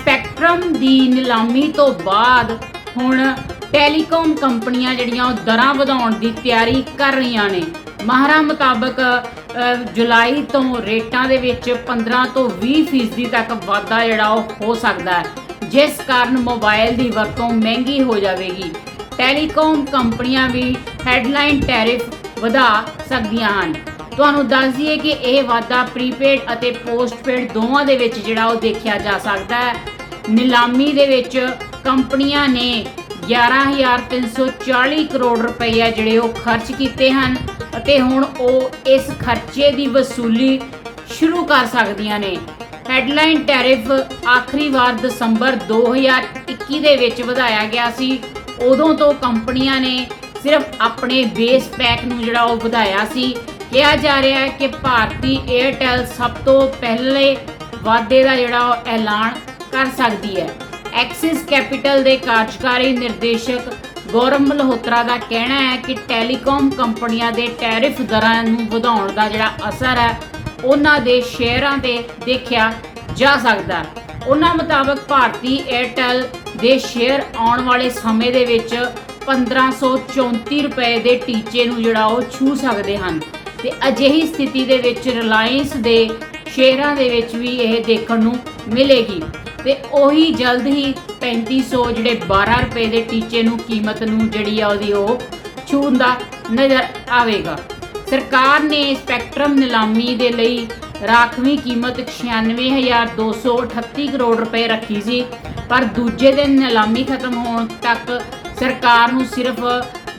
Spectrum ਦੀ ਨਿਲਾਮੀ ਤੋਂ ਬਾਅਦ ਹੁਣ ਟੈਲੀਕਾਮ ਕੰਪਨੀਆਂ ਜਿਹੜੀਆਂ ਉਹ ਦਰਾਂ ਵਧਾਉਣ ਦੀ ਤਿਆਰੀ ਕਰ ਰਹੀਆਂ ਨੇ। ਮਾਹਰਾਂ ਮੁਤਾਬਕ ਜੁਲਾਈ ਤੋਂ ਰੇਟਾਂ ਦੇ ਵਿੱਚ 15 ਤੋਂ 20 ਫੀਸਦੀ ਤੱਕ ਵਾਧਾ ਜਿਹੜਾ ਉਹ ਹੋ ਸਕਦਾ ਹੈ, ਜਿਸ ਕਾਰਨ ਮੋਬਾਈਲ ਦੀ ਵਰਤੋਂ ਮਹਿੰਗੀ ਹੋ ਜਾਵੇਗੀ। ਟੈਲੀਕਾਮ ਕੰਪਨੀਆਂ ਵੀ ਹੈਡਲਾਈਨ ਟੈਰਿਫ ਵਧਾ ਸਕਦੀਆਂ ਹਨ। ਤੁਹਾਨੂੰ ਦੱਸ ਦਈਏ ਕਿ ਇਹ ਵਾਧਾ ਪ੍ਰੀਪੇਡ ਅਤੇ ਪੋਸਟਪੇਡ ਦੋਵਾਂ ਦੇ ਵਿੱਚ ਜਿਹੜਾ ਉਹ ਦੇਖਿਆ ਜਾ ਸਕਦਾ ਹੈ। ਨਿਲਾਮੀ ਦੇ ਵਿੱਚ ਕੰਪਨੀਆਂ ਨੇ 11340 ਕਰੋੜ ਰੁਪਏ ਜਿਹੜੇ ਉਹ ਖਰਚ ਕੀਤੇ ਹਨ ਅਤੇ ਹੁਣ ਉਹ ਇਸ ਖਰਚੇ ਦੀ ਵਸੂਲੀ ਸ਼ੁਰੂ ਕਰ ਸਕਦੀਆਂ ਨੇ। ਹੈਡਲਾਈਨ ਟੈਰਿਫ ਆਖਰੀ ਵਾਰ ਦਸੰਬਰ 2021 ਦੇ ਵਿੱਚ ਵਧਾਇਆ ਗਿਆ ਸੀ। ਉਦੋਂ ਤੋਂ ਕੰਪਨੀਆਂ ਨੇ ਸਿਰਫ ਆਪਣੇ ਬੇਸ ਪੈਕ ਨੂੰ ਜਿਹੜਾ ਉਹ ਵਧਾਇਆ ਸੀ। ਕਿਹਾ ਜਾ ਰਿਹਾ ਹੈ ਕਿ ਭਾਰਤੀ 에ਅਰਟੈਲ ਸਭ ਤੋਂ ਪਹਿਲੇ ਵਾਅਦੇ ਦਾ ਜਿਹੜਾ ਉਹ ਐਲਾਨ ਕਰ ਸਕਦੀ ਹੈ। ਐਕਸਿਸ ਕੈਪੀਟਲ ਦੇ ਕਾਰਜਕਾਰੀ ਨਿਰਦੇਸ਼ਕ ਗੌਰਵ ਮਲਹੋਤਰਾ ਦਾ ਕਹਿਣਾ ਹੈ ਕਿ ਟੈਲੀਕਾਮ ਕੰਪਨੀਆਂ ਦੇ ਟੈਰਿਫ ਦਰਾਂ ਨੂੰ ਵਧਾਉਣ ਦਾ ਜਿਹੜਾ ਅਸਰ ਹੈ, ਉਹਨਾਂ ਦੇ ਸ਼ੇਅਰਾਂ ਤੇ ਦੇਖਿਆ ਜਾ ਸਕਦਾ ਉਹਨਾਂ ਮੁਤਾਬਕ ਭਾਰਤੀ 에ਅਰਟੈਲ ਦੇ ਸ਼ੇਅਰ ਆਉਣ ਵਾਲੇ ਸਮੇਂ ਦੇ ਵਿੱਚ 1534 ਰੁਪਏ ਦੇ ਟੀਚੇ ਨੂੰ ਜਿਹੜਾ ਉਹ ਛੂ ਸਕਦੇ ਹਨ। ਤੇ ਅਜਿਹੀ ਸਥਿਤੀ ਦੇ ਵਿੱਚ ਰਿਲਾਇੰਸ ਦੇ ਸ਼ੇਅਰਾਂ ਦੇ ਵਿੱਚ ਵੀ ਇਹ ਦੇਖਣ ਨੂੰ ਮਿਲੇਗੀ। ਤੇ ਉਹੀ ਜਲਦ ਹੀ 3500 ਜਿਹੜੇ 12 ਰੁਪਏ ਦੇ ਟੀਚੇ ਨੂੰ ਕੀਮਤ ਨੂੰ ਜਿਹੜੀ ਆ ਉਹਦੀ ਉਹ ਛੂੰਦਾ ਨਜ਼ਰ ਆਵੇਗਾ। ਸਰਕਾਰ ਨੇ ਸਪੈਕਟਰਮ ਨਿਲਾਮੀ ਦੇ ਲਈ ਰਾਖਵੀਂ ਕੀਮਤ 96238 ਕਰੋੜ ਰੁਪਏ ਰੱਖੀ ਸੀ, ਪਰ ਦੂਜੇ ਦਿਨ ਨਿਲਾਮੀ ਖਤਮ ਹੋਣ ਤੱਕ ਸਰਕਾਰ ਨੂੰ ਸਿਰਫ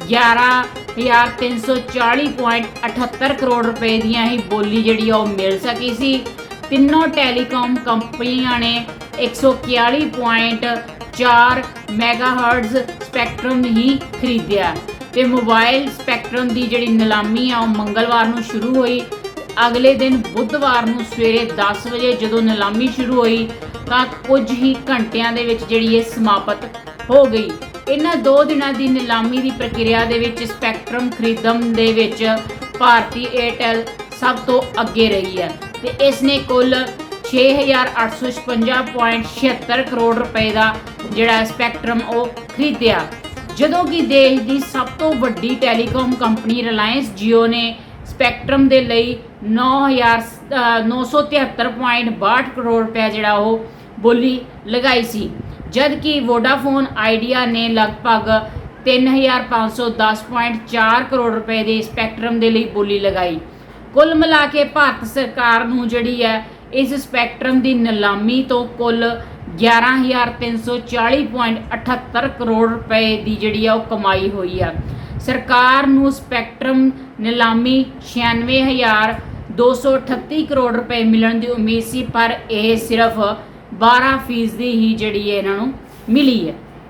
11340.78 ਕਰੋੜ ਰੁਪਏ ਦੀਆਂ ਹੀ ਬੋਲੀ ਜਿਹੜੀ ਆ ਉਹ ਮਿਲ ਸਕੀ ਸੀ। ਤਿੰਨੋਂ ਟੈਲੀਕਾਮ ਕੰਪਨੀਆਂ ਨੇ 141.4 ਮੈਗਾਹਰਟਜ਼ ਸਪੈਕਟਰਮ ਹੀ ਖਰੀਦਿਆ। ਤੇ ਮੋਬਾਈਲ ਸਪੈਕਟਰਮ ਦੀ ਜਿਹੜੀ ਨਿਲਾਮੀ ਆ, ਉਹ ਮੰਗਲਵਾਰ ਨੂੰ ਸ਼ੁਰੂ ਹੋਈ। ਅਗਲੇ ਦਿਨ ਬੁੱਧਵਾਰ ਨੂੰ ਸਵੇਰੇ 10 ਵਜੇ ਜਦੋਂ ਨਿਲਾਮੀ ਸ਼ੁਰੂ ਹੋਈ, ਤਾਂ ਕੁਝ ਹੀ ਘੰਟਿਆਂ ਦੇ ਵਿੱਚ ਜਿਹੜੀ ਇਹ ਸਮਾਪਤ ਹੋ ਗਈ। ਇਹਨਾਂ ਦੋ ਦਿਨਾਂ ਦੀ ਨਿਲਾਮੀ ਦੀ ਪ੍ਰਕਿਰਿਆ ਦੇ ਵਿੱਚ ਸਪੈਕਟਰਮ ਖਰੀਦਣ ਦੇ ਵਿੱਚ ਭਾਰਤੀ 에ਅਰਟੈਲ ਸਭ ਤੋਂ ਅੱਗੇ ਰਹੀ ਹੈ ਤੇ ਇਸ ਨੇ ਕੁੱਲ 6856.76 ਕਰੋੜ ਰੁਪਏ ਦਾ ਜਿਹੜਾ ਸਪੈਕਟਰਮ ਉਹ ਖਰੀਦਿਆ। ਜਦੋਂ ਕਿ ਦੇਸ਼ ਦੀ ਸਭ ਤੋਂ ਵੱਡੀ ਟੈਲੀਕਾਮ ਕੰਪਨੀ ਰਿਲਾਇੰਸ Jio ਨੇ ਸਪੈਕਟਰਮ ਦੇ ਲਈ 9000 ਅ, 973.62 ਕਰੋੜ ਰੁਪਏ ਜਿਹੜਾ ਉਹ ਬੋਲੀ ਲਗਾਈ ਸੀ। ਜਦਕਿ ਵੋਡਾਫੋਨ ਆਈਡੀਆ ਨੇ ਲਗਭਗ 3510.4 ਕਰੋੜ ਰੁਪਏ ਦੇ ਸਪੈਕਟਰਮ ਦੇ ਲਈ ਬੋਲੀ ਲਗਾਈ। ਕੁੱਲ ਮਿਲਾ ਕੇ ਭਾਰਤ ਸਰਕਾਰ ਨੂੰ ਜਿਹੜੀ ਹੈ, ਇਸ ਸਪੈਕਟਰਮ ਦੀ ਨਿਲਾਮੀ ਤੋਂ ਕੁੱਲ 11340.78 ਕਰੋੜ ਰੁਪਏ ਦੀ ਜਿਹੜੀ ਆ ਉਹ ਕਮਾਈ ਹੋਈ ਆ। ਸਰਕਾਰ ਨੂੰ ਸਪੈਕਟਰਮ ਨਿਲਾਮੀ 96238 ਕਰੋੜ ਰੁਪਏ ਮਿਲਣ ਦੀ ਉਮੀਦ ਸੀ, ਪਰ ਇਹ ਸਿਰਫ 12 ਫੀਸਦੀ ਹੀ ਜਿਹੜੀ ਹੈ ਇਹਨਾਂ ਨੂੰ ਮਿਲੀ ਹੈ।